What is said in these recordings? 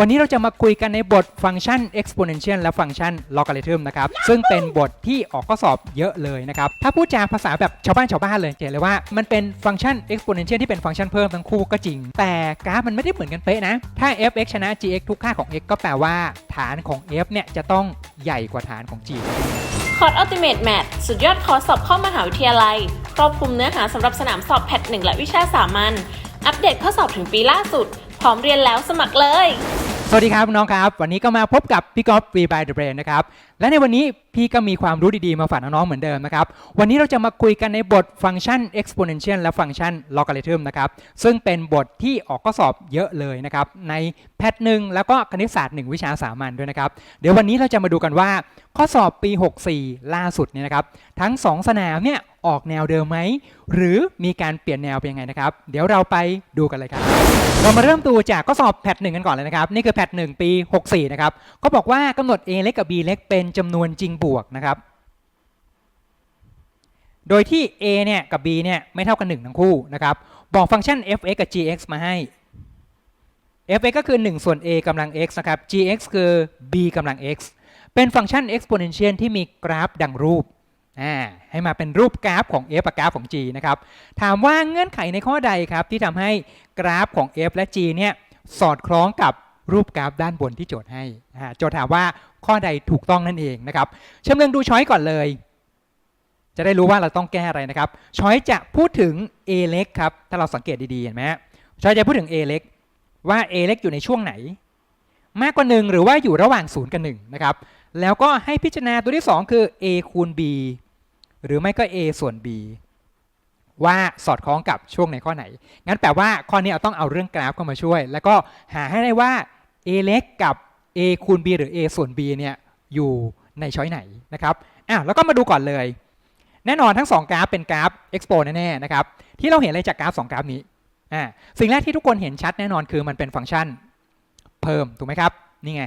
วันนี้เราจะมาคุยกันในบทฟังก์ชัน exponential และฟังก์ชัน logarithm นะครับ ซึ่งเป็นบทที่ออกข้อสอบเยอะเลยนะครับ ถ้าพูดจาภาษาแบบชาวบ้านชาวบ้านเลยจะเห็นเลยว่ามันเป็นฟังก์ชัน exponential ที่เป็นฟังก์ชันเพิ่มทั้งคู่ก็จริง แต่กราฟมันไม่ได้เหมือนกันเป๊ะนะ ถ้า f(x) ชนะ gx ทุกค่าของ x ก็แปลว่า ฐานของ f เนี่ยจะต้องใหญ่กว่าฐานของ g คอร์สอัลติเมทแมทสุดยอดคอร์สสอบเข้ามหาวิทยาลัย ครอบคลุมเนื้อหาสำหรับสนามสอบแพทหนึ่งและวิชาสามัญอัปเดตข้อสอบถึงปีล่าสุด พร้อมเรียนแล้วสมัครเลย สวัสดีครับน้องครับ วันนี้ก็มาพบกับพี่กอล์ฟ Free by the Brain นะครับ และในวันนี้พี่ก็มีความรู้ดีๆ มาฝากน้องๆเหมือนเดิมนะครับ วันนี้เราจะมาคุยกันในบทฟังก์ชัน exponential และฟังก์ชัน logarithm นะครับ ซึ่งเป็นบทที่ออกข้อสอบเยอะเลยนะครับ ในแพทหนึ่งแล้วก็คณิตศาสตร์1วิชาสามัญด้วยนะครับ เดี๋ยววันนี้เราจะมาดูกันว่าข้อสอบปี 64 ล่าสุดเนี่ยนะครับ ทั้ง 2 สนามเนี่ย ออกแนวเดิมไหม หรือมีการเปลี่ยนแนวเป็นยังไงนะครับ เดี๋ยวเราไปดูกันเลยครับ เรามาเริ่มดูจากข้อสอบแพทหนึ่งกันก่อนเลยนะครับ นี่คือแพทหนึ่งปี 64 นะครับ ก็บอกว่ากำหนด a เล็กกับ b เล็กเป็นจำนวนจริงบวกนะครับ โดยที่ a เนี่ยกับ b เนี่ยไม่เท่ากัน 1 ทั้งคู่นะครับ บอกฟังก์ชัน f(x) กับ gx มาให้ f(x) ก็คือ 1 ส่วน a กำลัง x นะครับ gx คือ b กำลัง x เป็นฟังก์ชัน exponential ที่มีกราฟดังรูป ให้มาเป็นรูปกราฟของ f กับกราฟของ g นะครับถามว่าเงื่อนไขในข้อใดครับ ที่ทำให้กราฟของ f และ g เนี่ยสอดคล้องกับรูปกราฟด้านบนที่โจทย์ให้โจทย์ถามว่าข้อใดถูกต้องนั่นเองนะครับเชมเลืองดูช้อยก่อนเลย จะได้รู้ว่าเราต้องแก้อะไรนะครับช้อยจะพูดถึง a เล็กครับถ้าเราสังเกตดีๆเห็นไหมช้อยจะพูดถึง a เล็กว่า a เล็กอยู่ในช่วงไหน มากกว่า 1 หรือว่าอยู่ระหว่าง 0 กับ1นะครับแล้วก็ให้พิจารณาตัวที่ 2 คือ a คูณ b หรือไม่ก็ a ส่วน b ว่าสอดคล้องกับช่วงในข้อไหน งั้นแปลว่าข้อนี้เราต้องเอาเรื่องกราฟเข้ามาช่วย แล้วก็หาให้ได้ว่า a เล็กกับ a คูณ b หรือ a ส่วน b เนี่ยอยู่ในช้อยไหนนะครับอ้าวแล้วก็มาดูก่อนเลย แน่นอนทั้ง 2 กราฟเป็นกราฟ expo แน่ๆนะครับ ที่เราเห็นอะไรจากกราฟ 2 กราฟนี้อ่าสิ่งแรกที่ทุกคนเห็นชัดแน่นอนคือมันเป็นฟังก์ชัน เพิ่มถูกไหมครับ นี่ไง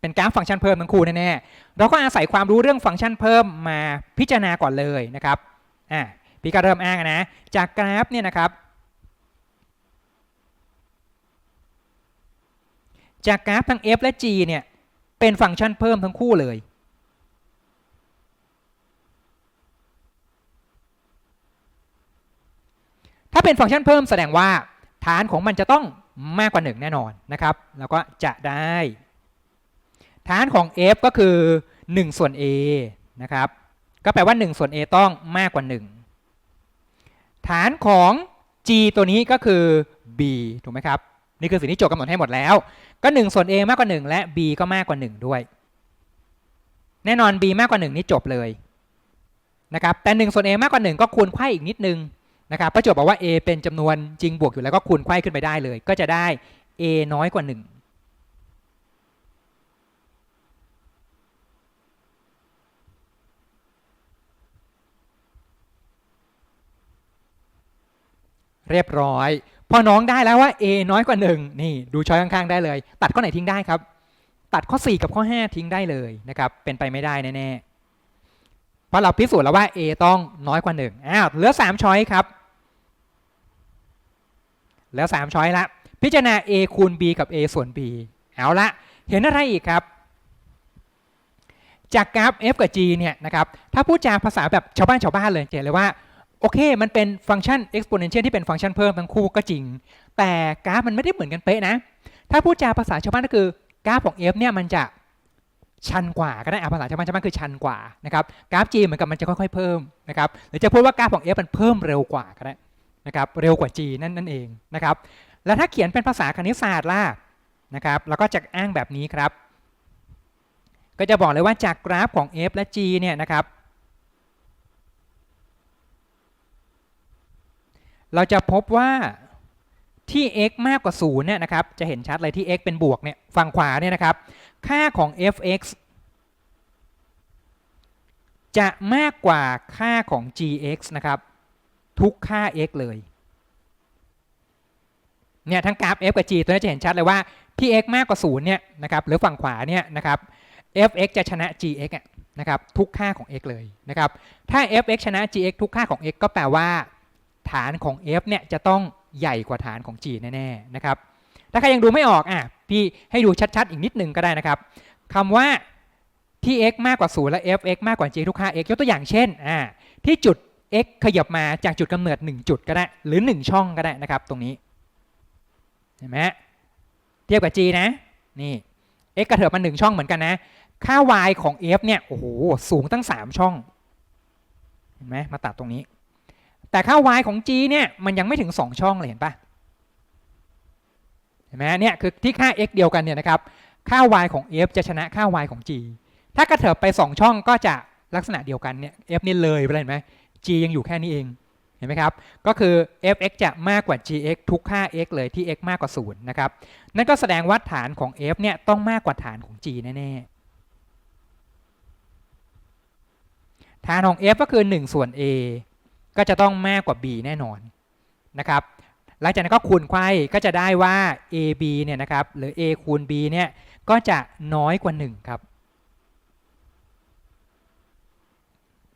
เป็นกราฟฟังก์ชันเพิ่มทั้งคู่แน่ๆเราก็อาศัยความรู้เรื่องฟังก์ชันเพิ่มมาพิจารณาก่อนเลยนะครับอ่าพี่ก็เริ่มอ้างนะจากกราฟเนี่ยนะครับ จากกราฟทั้ง f และ g เนี่ยเป็นฟังก์ชันเพิ่มทั้งคู่เลยถ้าเป็นฟังก์ชันเพิ่มแสดงว่าฐานของมันจะต้องมากกว่า 1 แน่นอนนะครับ แล้วก็จะได้ ฐานของ f ก็คือ 1 ส่วน a นะครับ ก็แปลว่า 1 ส่วน a ต้องมากกว่า 1 ฐานของ g ตัวนี้ก็คือ b ถูกไหมครับ นี่คือสิ่งที่โจทย์กำหนดให้หมดแล้ว ก็ 1 ส่วน a มากกว่า 1 และ b ก็มากกว่า 1 ด้วย แน่นอน b มากกว่า 1 นี่จบเลยนะครับ แต่1ส่วน a มากกว่า 1 ก็คูณไขว้อีกนิดนึงนะครับประโจทย์บอกว่า a เป็นจำนวนจริงบวกอยู่แล้วก็คูณไขว้ขึ้นไปได้เลย ก็จะได้ a น้อยกว่า 1 เรียบร้อย พอน้องได้แล้วว่า a น้อยกว่า 1 นี่ดูช้อยข้างๆได้เลย ตัดข้อไหนทิ้งได้ครับ ตัดข้อ 4 กับข้อ 5 ทิ้งได้เลยนะครับเป็นไปไม่ได้แน่ๆเพราะเราพิสูจน์แล้วว่า a ต้องน้อยกว่า1อ้าวเหลือ3ช้อยครับเหลือ3ช้อยละพิจารณา a คูณ b กับ a ส่วน b เอาละเห็นอะไรอีกครับ จากกราฟ f กับ g เนี่ยนะครับถ้าพูดจาภาษาแบบชาวบ้านชาวบ้านเลยเห็นเลยว่า โอเค มันเป็นฟังก์ชัน exponential ที่เป็นฟังก์ชันเพิ่มทั้งคู่ก็จริง แต่กราฟมันไม่ได้เหมือนกันเป๊ะนะ ถ้าพูดจาภาษาชาวบ้านก็คือกราฟของ f เนี่ยมันจะชันกว่าก็ได้อะภาษาชาวบ้านชาวบ้านคือชันกว่านะครับกราฟ g เหมือนกับมันจะค่อยๆเพิ่มนะครับหรือจะพูดว่ากราฟของ f มันเพิ่มเร็วกว่าก็ได้นะครับเร็วกว่า G นั่นนั่นเองนะครับแล้วถ้าเขียนเป็นภาษาคณิตศาสตร์ล่ะนะครับเราก็จะอ้างแบบนี้ครับ ก็จะบอกเลยว่าจากกราฟของ f และ g เนี่ยนะครับ เราจะพบว่าที่ x มากกว่า0เนี่ยนะครับ จะเห็นชัดเลยที่ x เป็นบวกเนี่ย ฝั่งขวาเนี่ยนะครับ ค่าของ f(x) จะมากกว่าค่าของ gx นะครับ ทุกค่า x เลย เนี่ยทั้งกราฟ f กับ g ตัวนี้จะเห็นชัดเลยว่าที่ x มากกว่า0เนี่ยนะครับ หรือฝั่งขวาเนี่ยนะครับ f(x) จะชนะ gx นะครับ ทุกค่าของ x เลยนะครับ ถ้า f(x) ชนะ gx ทุกค่าของ x ก็แปลว่า ฐานของ f เนี่ยจะต้องใหญ่กว่าฐานของ g แน่ๆนะครับ ถ้าใครยังดูไม่ออกอะพี่ให้ดูชัดๆ อีกนิดหนึ่งก็ได้นะครับคำว่าที่ x มากกว่า 0 และ f(x) มากกว่า g ทุกค่า x ยกตัวอย่างเช่นอ่าที่จุด x ขยับมาจากจุดกำเนิด 1 จุดก็ได้ หรือ 1 ช่องก็ได้นะครับ ตรงนี้เห็นไหมเทียบกับ g นะนี่ x กระเถิบมา 1 ช่องเหมือนกันนะ ค่า y ของ f เนี่ยโอ้โหสูงตั้ง 3 ช่องเห็นไหมมาตัดตรงนี้ แต่ค่า y ของ g เนี่ยมันยังไม่ถึง 2 ช่องเลยเห็นปะเห็นไหมเนี่ยคือที่ค่า x เดียวกันเนี่ยนะครับค่า y ของ f จะชนะค่า y ของ g ถ้ากระเถิบไป 2 ช่องก็จะลักษณะเดียวกันเนี่ย f นี่เลยไปเลยเห็นไหม g ยังอยู่แค่นี้เองเห็นไหมครับ ก็คือ f(x) จะมากกว่า gx ทุกค่า x เลยที่ x มากกว่า 0 นะครับ นั่นก็แสดงว่าฐานของ f เนี่ยต้องมากกว่าฐานของ g แน่ๆ ฐานของ f ก็คือ 1 ส่วน a ก็จะต้องมากกว่า b แน่นอนนะครับ หลังจากนั้นก็คูณไขว้ก็จะได้ว่า ab เนี่ยนะครับหรือ a คูณ b เนี่ยก็จะน้อยกว่า 1 ครับ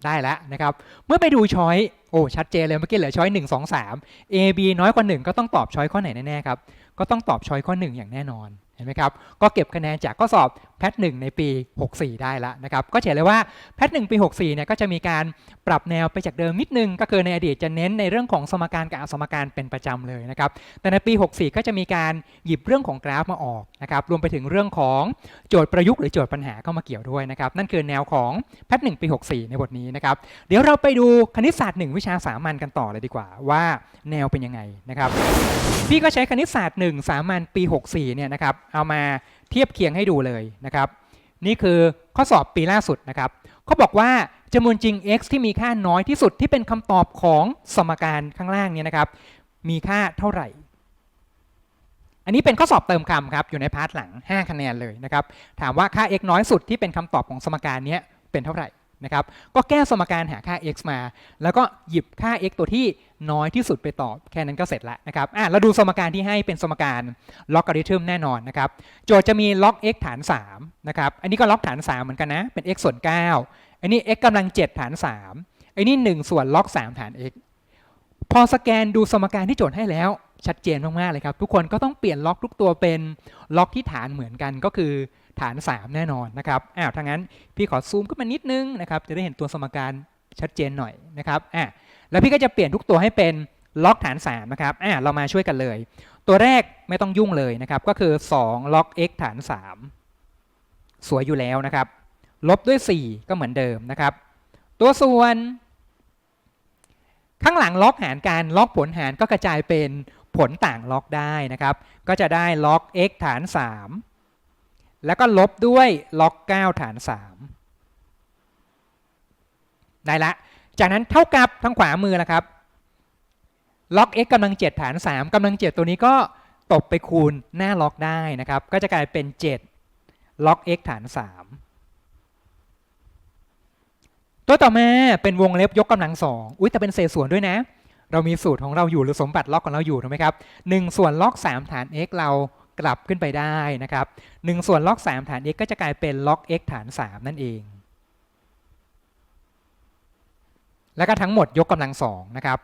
ได้แล้วนะครับ เมื่อไปดูช้อยโอ้ชัดเจนเลยเมื่อกี้เหลือช้อย1 2 3 A B น้อยกว่า 1 ก็ต้องตอบช้อยข้อไหนแน่ๆครับก็ต้องตอบช้อยข้อ 1 อย่างแน่นอนเห็นไหมครับก็เก็บคะแนนจากข้อสอบ แพทหนึ่งในปี 64 ได้แล้วนะครับ ก็เห็นเลยว่าแพทหนึ่งปี 64 เนี่ยก็จะมีการปรับแนวไปจากเดิมนิดนึง ก็คือในอดีตจะเน้นในเรื่องของสมการกับอสมการเป็นประจำเลยนะครับ แต่ในปี 64 ก็จะมีการหยิบเรื่องของกราฟมาออกนะครับ รวมไปถึงเรื่องของโจทย์ประยุกต์หรือโจทย์ปัญหาเข้ามาเกี่ยวด้วยนะครับ นั่นคือแนวของแพทหนึ่งปี 64 ในบทนี้นะครับ เดี๋ยวเราไปดูคณิตศาสตร์1วิชาสามัญกันต่อเลยดีกว่า ว่าแนวเป็นยังไงนะครับ พี่ก็ใช้คณิตศาสตร์1สามัญปี 64 เนี่ยนะครับเอามา เทียบเคียงให้ดูเลยนะครับ นี่คือข้อสอบปีล่าสุดนะครับเขาบอกว่าจำนวนจริง x ที่มีค่าน้อยที่สุดที่เป็นคำตอบของสมการข้างล่างเนี่ยนะครับ มีค่าเท่าไหร่ อันนี้เป็นข้อสอบเติมคำครับ อยู่ในพาร์ทหลัง 5 คะแนนเลยนะครับ ถามว่าค่า x น้อยสุดที่เป็นคำตอบของสมการนี้เป็นเท่าไหร่ นะครับก็แก้สมการหาค่า x มา แล้วก็หยิบค่า x ตัวที่น้อยที่สุดไปตอบแค่นั้นก็เสร็จแล้วนะครับอะเราดูสมการที่ให้เป็นสมการล็อกการิทึมแน่นอนนะครับโจทย์จะมีล็อก x ฐาน3นะครับอันนี้ก็ล็อกฐาน 3 เหมือนกันนะ เป็น x ส่วน 9 อันนี้ x กำลัง 7 ฐาน 3 อันนี้ 1 ส่วนล็อก 3 ฐาน x พอสแกนดูสมการที่โจทย์ให้แล้วชัดเจนมากๆเลยครับ ทุกคนก็ต้องเปลี่ยนล็อกทุกตัวเป็นล็อกที่ฐานเหมือนกันก็คือ ฐาน 3 แน่นอนนะครับอ้าวถ้างั้นพี่ขอซูมขึ้นมานิดนึงนะครับจะได้เห็นตัวสมการชัดเจนหน่อยนะครับอะแล้วพี่ก็จะเปลี่ยนทุกตัวให้เป็นล็อกฐาน3นะครับอะเรามาช่วยกันเลย ตัวแรกไม่ต้องยุ่งเลยนะครับก็คือ 2 ล็อก x ฐาน 3 สวยอยู่แล้วนะครับ ลบด้วย 4 ก็เหมือนเดิมนะครับ ตัวส่วน ข้างหลังล็อกหารการล็อกผลหารก็กระจายเป็นผลต่างล็อกได้นะครับ ก็จะได้ล็อก x ฐาน 3 แล้วก็ลบด้วยล็อก9ฐาน 3 ได้ละ จากนั้นเท่ากับทางขวามือละครับ ล็อก x กำลัง 7 ฐาน 3กำลัง 7 ตัวนี้ก็ตบไปคูณหน้าล็อกได้นะครับ ก็จะกลายเป็น 7 ล็อก x ฐาน 3 ตัวต่อมาเป็นวงเล็บยกกำลังสองอุ้ยแต่เป็นเศษส่วนด้วยนะ เรามีสูตรของเราอยู่หรือสมบัติล็อกของเราอยู่ถูกไหมครับ1ส่วนล็อก 3 ฐาน x เรา กลับขึ้นไปได้นะครับ1ส่วนล็อก 3 ฐาน x ก็จะกลายเป็นล็อก x ฐาน 3 นั่นเอง แล้วก็ทั้งหมดยกกำลังสองนะครับ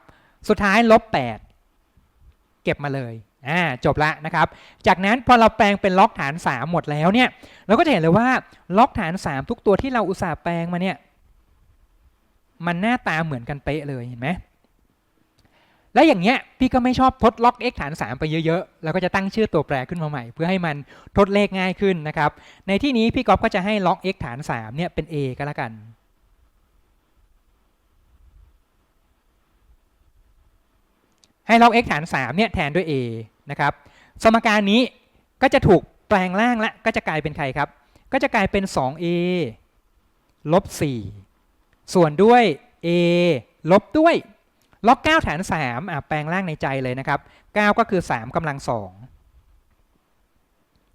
สุดท้ายลบ 8 เก็บมาเลยอ่าจบละนะครับ จากนั้นพอเราแปลงเป็นล็อกฐาน 3 หมดแล้วเนี่ย เราก็จะเห็นเลยว่าล็อกฐาน 3 ทุกตัวที่เราอุตส่าห์แปลงมาเนี่ย มันหน้าตาเหมือนกันเป๊ะเลยเห็นไหม และอย่างเงี้ยพี่ก็ไม่ชอบทดล็อก x ฐาน 3 ไปเยอะๆ แล้วก็จะตั้งชื่อตัวแปรขึ้นมาใหม่ เพื่อให้มันทดเลขง่ายขึ้นนะครับ ในที่นี้พี่ก๊อฟก็จะให้ล็อก x ฐาน 3 เนี่ยเป็น a ก็แล้วกันให้ล็อก x ฐาน 3 เนี่ยแทนด้วย a นะครับ สมการนี้ก็จะถูกแปลงล่างละ ก็จะกลายเป็นใครครับ ก็จะกลายเป็น 2a ลบ 4 ส่วนด้วย a ลบด้วย ล็อก9ฐาน3อะแปลงล่างในใจเลยนะครับ 9 ก็คือ 3กำลัง2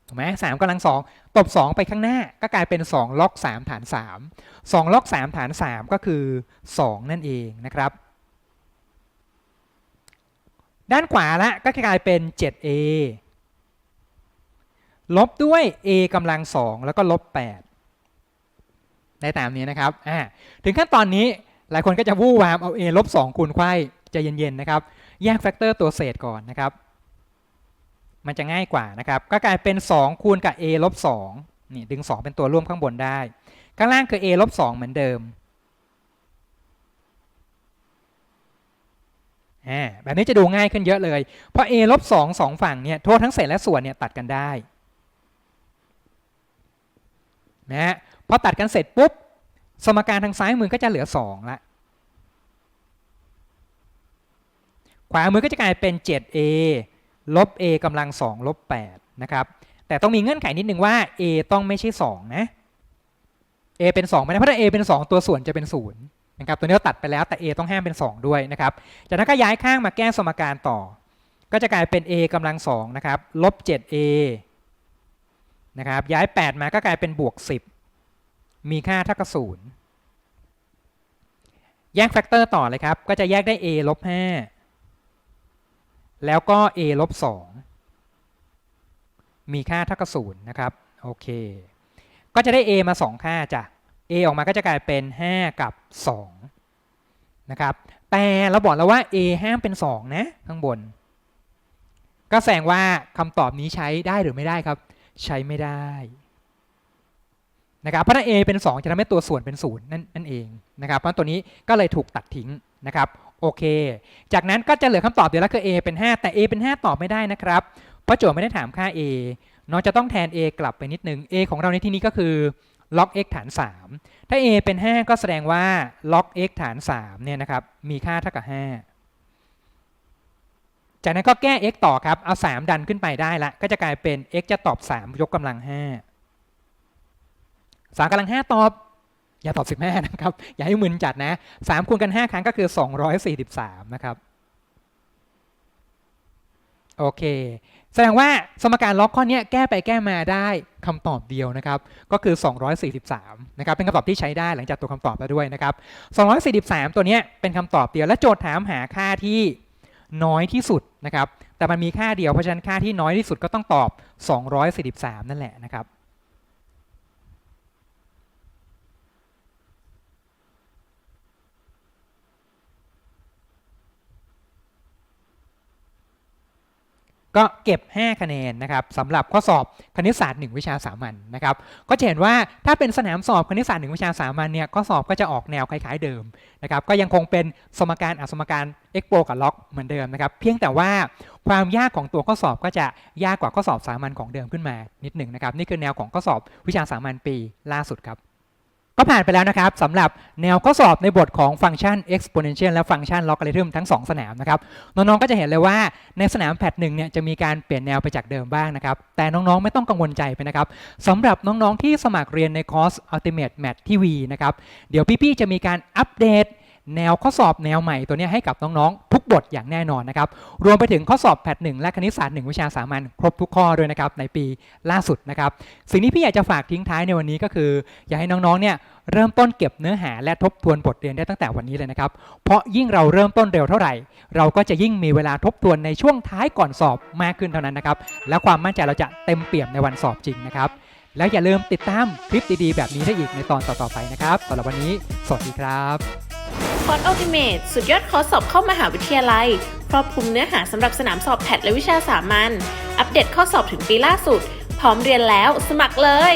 ถูกไหม3กำลัง2ตบ 2 ไปข้างหน้าก็กลายเป็น 2ล็อก3ฐาน 3 2ล็อก3ฐาน 3 ก็คือ 2 นั่นเองนะครับ ด้านขวาละก็กลายเป็น 7a ลบด้วย a กำลัง2แล้วก็ลบ8ได้ตามนี้นะครับอ่าถึงขั้นตอนนี้ หลายคนก็จะวู่วามเอา a ลบ2คูณไขว้ใจเย็นๆนะครับ แยกแฟกเตอร์ตัวเศษก่อนนะครับ มันจะง่ายกว่านะครับ ก็กลายเป็น 2 คูณกับ a ลบ2นี่ดึง 2 เป็นตัวร่วมข้างบนได้ ข้างล่างคือ a ลบ2เหมือนเดิมแบบนี้จะดูง่ายขึ้นเยอะเลย เพราะ a ลบ2สองฝั่งเนี่ยโทษทั้งเศษและส่วนเนี่ยตัดกันได้นะฮะพอตัดกันเสร็จปุ๊บ สมการทางซ้ายมือก็จะเหลือ 2 ละ ขวามือก็จะกลายเป็น 7a ลบ a กำลัง2ลบ8นะครับแต่ต้องมีเงื่อนไขนิดนึงว่า a ต้องไม่ใช่ 2 นะ a เป็น2ไม่ได้เพราะถ้า a เป็น 2 ตัวส่วนจะเป็น0นะครับตัวนี้เราตัดไปแล้วแต่ a ต้องห้ามเป็น 2 ด้วยนะครับจากนั้นก็ย้ายข้างมาแก้สมการต่อ ก็จะกลายเป็น a กำลัง2นะครับลบ 7a นะครับย้าย 8 มาก็กลายเป็นบวก 10 มีค่าเท่ากับ0แยกแฟกเตอร์ต่อเลยครับ ก็จะแยกได้ a ลบ5 แล้วก็ a ลบ2มีค่าเท่ากับ0นะครับ โอเค ก็จะได้ a มา 2 ค่าจ้ะ a ออกมาก็จะกลายเป็น 5 กับ 2 นะครับ แต่เราบอกแล้วว่า a ห้ามเป็น 2 นะ ข้างบน ก็แสดงว่าคำตอบนี้ใช้ได้หรือไม่ได้ครับ ใช้ไม่ได้นะครับเพราะถ้า a เป็น 2 จะทำให้ตัวส่วนเป็น 0 นั่นนั่นเองนะครับ เพราะตัวนี้ก็เลยถูกตัดทิ้ง นะครับโอเค จากนั้นก็จะเหลือคำตอบเดียวแล้วคือ a เป็น 5 แต่ a เป็น 5 ตอบไม่ได้นะครับ เพราะโจทย์ไม่ได้ถามค่า a น้องจะต้องแทน a กลับไปนิดนึง a ของเราในที่นี้ก็คือ log x ฐาน 3 ถ้า a เป็น 5 ก็แสดงว่า log x ฐาน3เนี่ยนะครับ มีค่าเท่ากับ 5 จากนั้นก็แก้ x ต่อครับ เอา 3 ดันขึ้นไปได้ละ ก็จะกลายเป็น x จะตอบ 3 ยกกำลัง 5 3กำลัง 5 ตอบ อย่าตอบ 15 นะครับ อย่าให้มึนจัดนะ3คูณกัน 5 ครั้งก็คือ 243 นะครับ โอเค แสดงว่าสมการล็อกข้อนี้แก้ไปแก้มาได้คำตอบเดียวนะครับ ก็คือ 243 นะครับ เป็นคำตอบที่ใช้ได้หลังจากตัวคำตอบแล้วด้วยนะครับ 243 ตัวนี้เป็นคำตอบเดียวและโจทย์ถามหาค่าที่น้อยที่สุดนะครับ แต่มันมีค่าเดียวเพราะฉะนั้นค่าที่น้อยที่สุดก็ต้องตอบ 243 นั่นแหละนะครับ ก็เก็บ 5 คะแนนนะครับสำหรับข้อสอบคณิตศาสตร์ 1 วิชาสามัญนะครับก็จะเห็นว่าถ้าเป็นสนามสอบคณิตศาสตร์ 1 วิชาสามัญเนี่ยข้อสอบก็จะออกแนวคล้ายๆเดิมนะครับก็ยังคงเป็นสมการอัสมการเอ็กโปกับล็อกเหมือนเดิมนะครับเพียงแต่ว่าความยากของตัวข้อสอบก็จะยากกว่าข้อสอบสามัญของเดิมขึ้นมานิดหนึ่งนะครับนี่คือแนวของข้อสอบวิชาสามัญปีล่าสุดครับ ก็ผ่านไปแล้วนะครับสำหรับแนวข้อสอบในบทของฟังก์ชัน exponential และฟังก์ชัน logarithm ทั้ง 2 สนามนะครับ น้อง ๆ ก็จะเห็นเลยว่าในสนามแพทหนึ่งเนี่ยจะมีการเปลี่ยนแนวไปจากเดิมบ้างนะครับ แต่น้อง ๆ ไม่ต้องกังวลใจไปนะครับสำหรับน้อง ๆ ที่สมัครเรียนในคอร์ส Ultimate Math ที่ V นะครับ เดี๋ยวพี่ ๆ จะมีการอัปเดต แนวข้อสอบแนวใหม่ตัวนี้ให้กับน้องๆทุกบทอย่างแน่นอนนะครับ รวมไปถึงข้อสอบแพทหนึ่งและคณิตศาสตร์หนึ่งวิชาสามัญครบทุกข้อด้วยนะครับในปีล่าสุดนะครับ สิ่งที่พี่อยากจะฝากทิ้งท้ายในวันนี้ก็คือ อยากให้น้องๆเนี่ยเริ่มต้นเก็บเนื้อหาและทบทวนบทเรียนได้ตั้งแต่วันนี้เลยนะครับ เพราะยิ่งเราเริ่มต้นเร็วเท่าไหร่ เราก็จะยิ่งมีเวลาทบทวนในช่วงท้ายก่อนสอบมากขึ้นเท่านั้นนะครับ และความมั่นใจเราจะเต็มเปี่ยมในวันสอบจริงนะครับ แล้วอย่าลืมติดตามคลิปดีๆ แบบนี้ได้อีกในตอนต่อๆไปนะครับสำหรับวันนี้ สวัสดีครับ คอร์สอัลติเมทสุดยอดคอร์สสอบเข้ามหาวิทยาลัย ครอบคลุมเนื้อหาสำหรับสนามสอบแพทและวิชาสามัญ อัปเดตข้อสอบถึงปีล่าสุด พร้อมเรียนแล้ว สมัครเลย